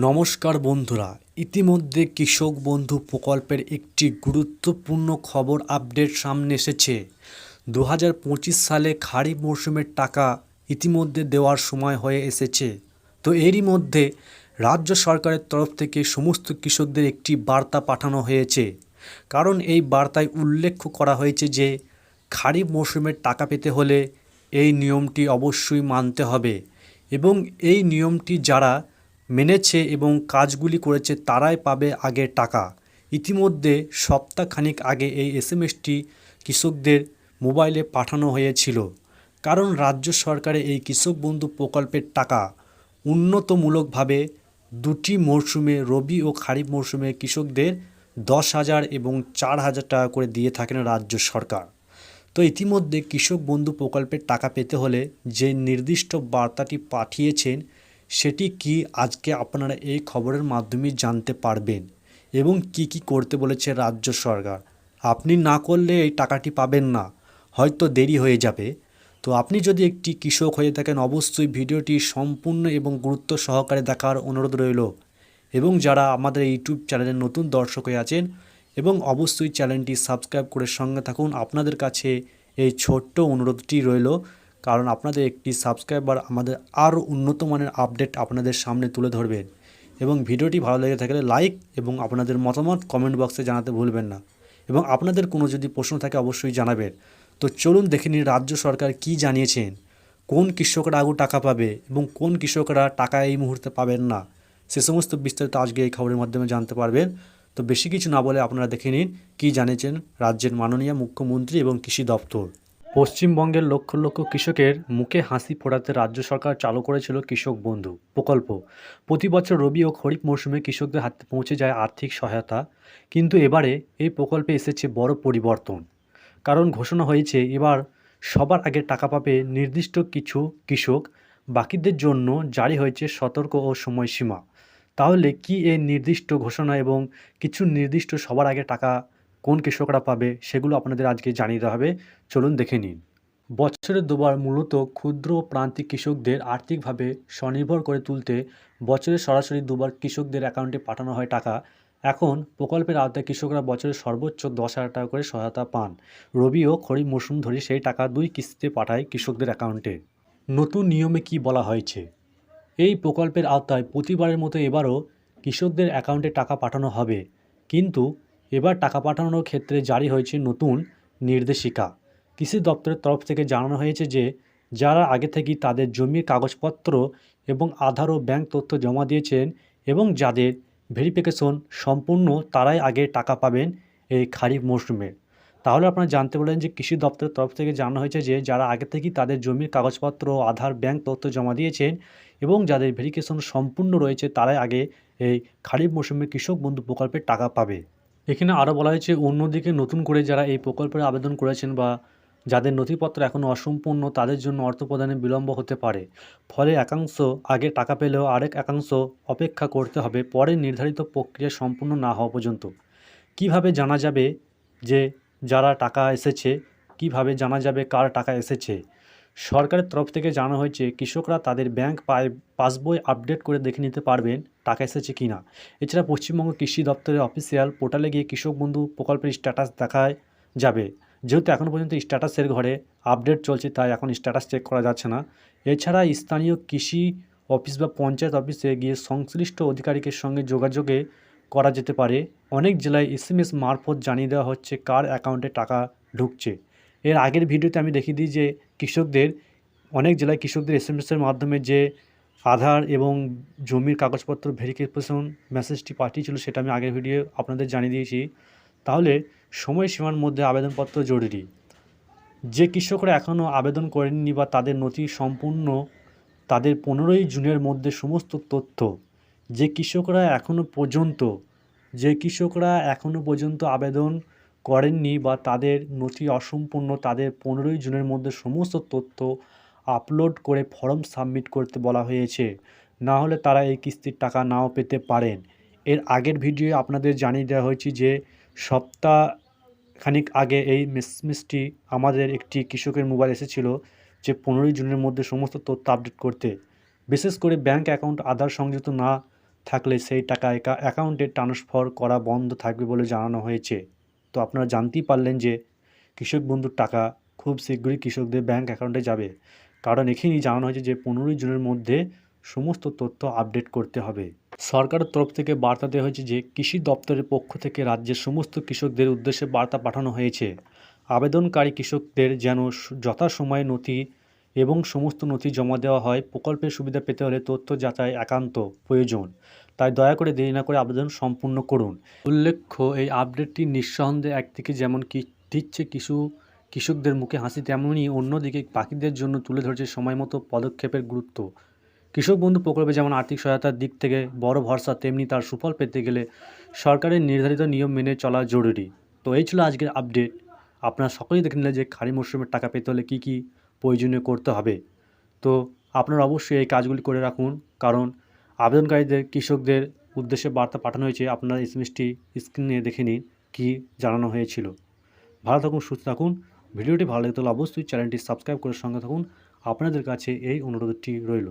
নমস্কার বন্ধুরা, ইতিমধ্যে কৃষক বন্ধু প্রকল্পের একটি গুরুত্বপূর্ণ খবর আপডেট সামনে এসেছে। দু হাজার পঁচিশ সালে খারিফ মরশুমের টাকা ইতিমধ্যে দেওয়ার সময় হয়ে এসেছে। তো এরই মধ্যে রাজ্য সরকারের তরফ থেকে সমস্ত কৃষকদের একটি বার্তা পাঠানো হয়েছে। কারণ এই বার্তায় উল্লেখ করা হয়েছে যে, খারিফ মরশুমের টাকা পেতে হলে এই নিয়মটি অবশ্যই মানতে হবে এবং এই নিয়মটি যারা মেনেছে এবং কাজগুলি করেছে তারাই পাবে আগের টাকা। ইতিমধ্যে সপ্তাহখানিক আগে এই এসএমএসটি কৃষকদের মোবাইলে পাঠানো হয়েছিল। কারণ রাজ্য সরকারের এই কৃষক বন্ধু প্রকল্পের টাকা উন্নতমূলকভাবে দুটি মরশুমে রবি ও খারিফ মরশুমে কৃষকদের দশ হাজার এবং চার হাজার টাকা করে দিয়ে থাকেন রাজ্য সরকার। তো ইতিমধ্যে কৃষক বন্ধু প্রকল্পের টাকা পেতে হলে যে নির্দিষ্ট বার্তাটি পাঠিয়েছেন সেটি কি আজকে আপনারা এই খবরের মাধ্যমে জানতে পারবেন এবং কি কি করতে বলেছে রাজ্য সরকার? আপনি না করলে এই টাকাটি পাবেন না, হয়তো দেরি হয়ে যাবে। তো আপনি যদি একটি কৃষক হয়ে থাকেন, অবশ্যই ভিডিওটি সম্পূর্ণ এবং গুরুত্ব সহকারে দেখার অনুরোধ রইল। এবং যারা আমাদের ইউটিউব চ্যানেলের নতুন দর্শক হয়ে আছেন, এবং অবশ্যই চ্যানেলটি সাবস্ক্রাইব করে সঙ্গে থাকুন, আপনাদের কাছে এই ছোট্ট অনুরোধটি রইল। কারণ আপনাদের একটি সাবস্ক্রাইবার আমাদের আরও উন্নত মানের আপডেট আপনাদের সামনে তুলে ধরবেন এবং ভিডিওটি ভালো লেগে থাকলে লাইক এবং আপনাদের মতামত কমেন্ট বক্সে জানাতে ভুলবেন না। এবং আপনাদের কোনো যদি প্রশ্ন থাকে অবশ্যই জানাবেন। তো চলুন দেখে নিন রাজ্য সরকার কি জানিয়েছেন। কোন কৃষকরা আগু টাকা পাবে এবং কোন কৃষকরা টাকা এই মুহূর্তে পাবেন না। সে সমস্ত বিস্তারিত আজকে এই খবরের মাধ্যমে জানতে পারবেন। তো বেশি কিছু না বলে আপনারা দেখে নিন কী জানিয়েছেন রাজ্যের মাননীয় মুখ্যমন্ত্রী এবং কৃষি দপ্তর। পশ্চিমবঙ্গের লক্ষ লক্ষ কৃষকের মুখে হাসি ফোটাতে রাজ্য সরকার চালু করেছিল কৃষক বন্ধু প্রকল্প। প্রতি বছর রবি ও খরিফ মৌসুমে কৃষকদের হাতে পৌঁছে যায় আর্থিক সহায়তা। কিন্তু এবারে এই প্রকল্পে এসেছে বড় পরিবর্তন। কারণ ঘোষণা হয়েছে, এবার সবার আগে টাকা পাবে নির্দিষ্ট কিছু কৃষক, বাকিদের জন্য জারি হয়েছে সতর্ক ও সময়সীমা। তাহলে কি এই নির্দিষ্ট ঘোষণা এবং কিছু নির্দিষ্ট সবার আগে টাকা কোন কৃষকরা পাবে সেগুলো আপনাদের আজকে জানিয়ে দেওয়া হবে। চলুন দেখে নিন। বছরে দুবার মূলত ক্ষুদ্র ও প্রান্তিক কৃষকদের আর্থিকভাবে স্বনির্ভর করে তুলতে বছরে সরাসরি দুবার কৃষকদের অ্যাকাউন্টে পাঠানো হয় টাকা। এখন প্রকল্পের আওতায় কৃষকরা বছরে সর্বোচ্চ দশ হাজার টাকা করে সহায়তা পান। রবি ও খরিফ মৌসুম ধরে সেই টাকা দুই কিস্তিতে পাঠায় কৃষকদের অ্যাকাউন্টে। নতুন নিয়মে কি বলা হয়েছে? এই প্রকল্পের আওতায় প্রতিবারের মতো এবারও কৃষকদের অ্যাকাউন্টে টাকা পাঠানো হবে। কিন্তু এবার টাকা পাঠানোর ক্ষেত্রে জারি হয়েছে নতুন নির্দেশিকা। কৃষি দপ্তরের তরফ থেকে জানানো হয়েছে যে, যারা আগে থেকেই তাদের জমির কাগজপত্র এবং আধার ও ব্যাংক তথ্য জমা দিয়েছেন এবং যাদের ভেরিফিকেশন সম্পূর্ণ, তারাই আগে টাকা পাবেন এই খারিফ মরশুমে। তাহলে আপনারা জানতে পারলেন যে, কৃষি দপ্তরের তরফ থেকে জানানো হয়েছে যে, যারা আগে থেকেই তাদের জমির কাগজপত্র, আধার, ব্যাংক তথ্য জমা দিয়েছেন এবং যাদের ভেরিফিকেশন সম্পূর্ণ রয়েছে, তারাই আগে এই খারিফ মৌসুমে কৃষক বন্ধু প্রকল্পের টাকা পাবে। এখানে আরও বলা হয়েছে, অন্যদিকে নতুন করে যারা এই প্রকল্পের আবেদন করেছেন বা যাদের নথিপত্র এখনও অসম্পূর্ণ, তাদের জন্য অর্থ প্রদানে বিলম্ব হতে পারে। ফলে একাংশ আগে টাকা পেলেও আরেক একাংশ অপেক্ষা করতে হবে, পরে নির্ধারিত প্রক্রিয়া সম্পূর্ণ না হওয়া পর্যন্ত। কীভাবে জানা যাবে যে যারা টাকা এসেছে? কীভাবে জানা যাবে কার টাকা এসেছে? সরকারের তরফ থেকে জানা হয়েছে, কৃষকরা তাদের ব্যাংক পায়, পাসবই আপডেট করে দেখে নিতে পারবেন। টাকা এসেছে কি না। এছাড়া পশ্চিমবঙ্গ কৃষি দপ্তরের অফিসিয়াল পোর্টালে গিয়ে কৃষক বন্ধু প্রকল্পের স্ট্যাটাস দেখায় যাবে। যেহেতু এখনও পর্যন্ত স্ট্যাটাসের ঘরে আপডেট চলছে, তাই এখন স্ট্যাটাস চেক করা যাচ্ছে না। এছাড়া স্থানীয় কৃষি অফিস বা পঞ্চায়েত অফিসে গিয়ে সংশ্লিষ্ট অধিকারিকের সঙ্গে যোগাযোগে করা যেতে পারে। অনেক জেলায় এসএমএস মারফত জানিয়ে দেওয়া হচ্ছে কার অ্যাকাউন্টে টাকা ঢুকছে। এর আগের ভিডিওতে আমি দেখিয়ে দিই যে কৃষকদের, অনেক জেলায় কৃষকদের এসএমএসের মাধ্যমে যে আধার এবং জমির কাগজপত্র ভেরিফিকেশন মেসেজটি পাঠিয়েছিল সেটা আমি আগের ভিডিও আপনাদের জানিয়ে দিয়েছি। তাহলে সময়সীমার মধ্যে আবেদনপত্র জরুরি। যে কৃষকরা এখনও আবেদন করেননি বা তাদের নথি সম্পূর্ণ তাদের পনেরোই জুনের মধ্যে সমস্ত তথ্য, যে কৃষকরা এখনও পর্যন্ত, যে কৃষকরা এখনও পর্যন্ত আবেদন করেননি বা তাদের নথি অসম্পূর্ণ তাদের পনেরোই জুনের মধ্যে সমস্ত তথ্য আপলোড করে ফর্ম সাবমিট করতে বলা হয়েছে। না হলে তারা এই কিস্তির টাকা নাও পেতে পারেন। এর আগের ভিডিও আপনাদের জানিয়ে দেওয়া হয়েছে যে সপ্তাহ খানিক আগে এই মেসমেসটি আমাদের একটি কৃষকের মোবাইল এসেছিল যে পনেরোই জুনের মধ্যে সমস্ত তথ্য আপডেট করতে। বিশেষ করে ব্যাংক অ্যাকাউন্ট আধার সংযুক্ত না থাকলে সেই টাকা একা- অ্যাকাউন্টে ট্রান্সফার করা বন্ধ থাকবে বলে জানানো হয়েছে। তো আপনারা জানতেই পারলেন যে, কৃষক বন্ধুর টাকা খুব শীঘ্রই কৃষকদের ব্যাংক অ্যাকাউন্টে যাবে। কারণ এখানেই জানানো হয়েছে যে পনেরোই জুনের মধ্যে সমস্ত তথ্য আপডেট করতে হবে। সরকারের তরফ থেকে বার্তা দেওয়া হয়েছে যে কৃষি দপ্তরের পক্ষ থেকে রাজ্যের সমস্ত কৃষকদের উদ্দেশ্যে বার্তা পাঠানো হয়েছে। আবেদনকারী কৃষকদের যেন যথাসময়ে নথি এবং সমস্ত নথি জমা দেওয়া হয়, প্রকল্পের সুবিধা পেতে হলে তথ্য যাচাই একান্ত প্রয়োজন। তাই দয়া করে দেরি না করে আবেদন সম্পূর্ণ করুন। উল্লেখ্য, এই আপডেটটি নিঃসন্দেহে একদিকে যেমন কি দিচ্ছে কিছু কৃষকদের মুখে হাসি তেমনই অন্যদিকে পাখিদের জন্য তুলে ধরেছে সময় মতো পদক্ষেপের গুরুত্ব। কৃষক বন্ধু প্রকল্পে যেমন আর্থিক সহায়তার দিক থেকে বড় ভরসা, তেমনি তার সুফল পেতে গেলে সরকারের নির্ধারিত নিয়ম মেনে চলা জরুরি। তো এই ছিল আজকের আপডেট আপনারা সকলেই দেখে নিলেন যে খারি মরশুমের টাকা পেতে হলে কী কী প্রয়োজনীয় করতে হবে। তো আপনারা অবশ্যই এই কাজগুলি করে রাখুন, কারণ আবেদনকারীদের, কৃষকদের উদ্দেশ্যে বার্তা পাঠানো হয়েছে, আপনারা এস এম এসটি স্ক্রিনে দেখে নিন কী জানানো হয়েছিল। ভালো থাকুন, সুস্থ থাকুন। ভিডিওটি ভালো লাগলে অবশ্যই চ্যানেলটি সাবস্ক্রাইব করে সঙ্গে থাকুন। আপনাদের কাছে এই অনুরোধটি রইল।